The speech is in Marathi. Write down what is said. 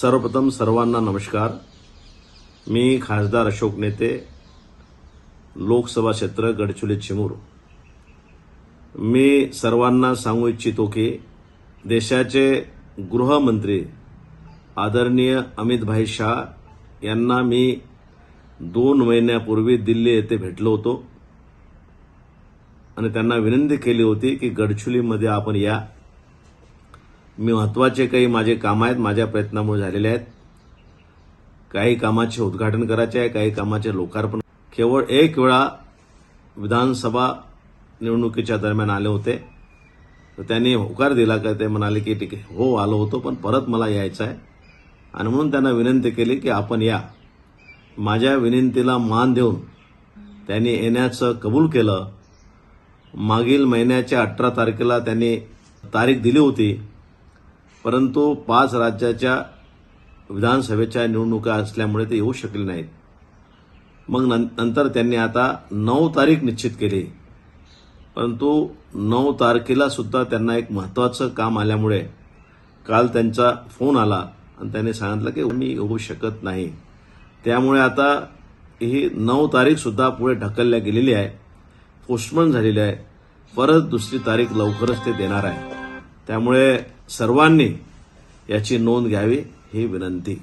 सर्वप्रथम सर्वांना नमस्कार. मी खासदार अशोक नेते लोकसभा क्षेत्र गडचिरोली चिमूर. मी सर्वांना सांगू इच्छितो की देशाचे गृहमंत्री आदरणीय अमितभाई शाह यांना मी दोन महिन्यापूर्वी दिल्ली येथे भेटलो होतो. आणि त्यांना विनंती केली होती की गडचुलीमध्ये आपण या. मी महत्त्वाचे काही माझे काम आहेत माझ्या प्रयत्नामुळे झालेले आहेत. काही कामाचे उद्घाटन करायचे आहे काही कामाचे लोकार्पण. केवळ एक वेळा विधानसभा निवडणुकीच्या दरम्यान आले होते. तर त्यांनी होकार दिला का? ते म्हणाले की ठीक आहे हो आलो होतो पण परत मला यायचं आहे. आणि म्हणून त्यांना विनंती केली की आपण या. माझ्या विनंतीला मान देऊन त्यांनी येण्याचं कबूल केलं. मागील महिन्याच्या अठरा तारखेला त्यांनी तारीख दिली होती. परंतु पाच राज्याच्या विधानसभेच्या निवडणुका असल्यामुळे ते येऊ शकले नाहीत. मग नंतर त्यांनी आता नऊ तारीख निश्चित केली. परंतु नऊ तारखेला सुद्धा त्यांना एक महत्वाचं काम आल्यामुळे काल त्यांचा फोन आला आणि त्यांनी सांगितलं की मी येऊ शकत नाही. त्यामुळे आता ही नऊ तारीखसुद्धा पुढे ढकलल्या गेलेली आहे. पोस्टपोन झालेली आहे. परत दुसरी तारीख लवकरच ते देणार आहे. त्यामुळे सर्वांनी याची नोंद घ्यावी ही विनंती.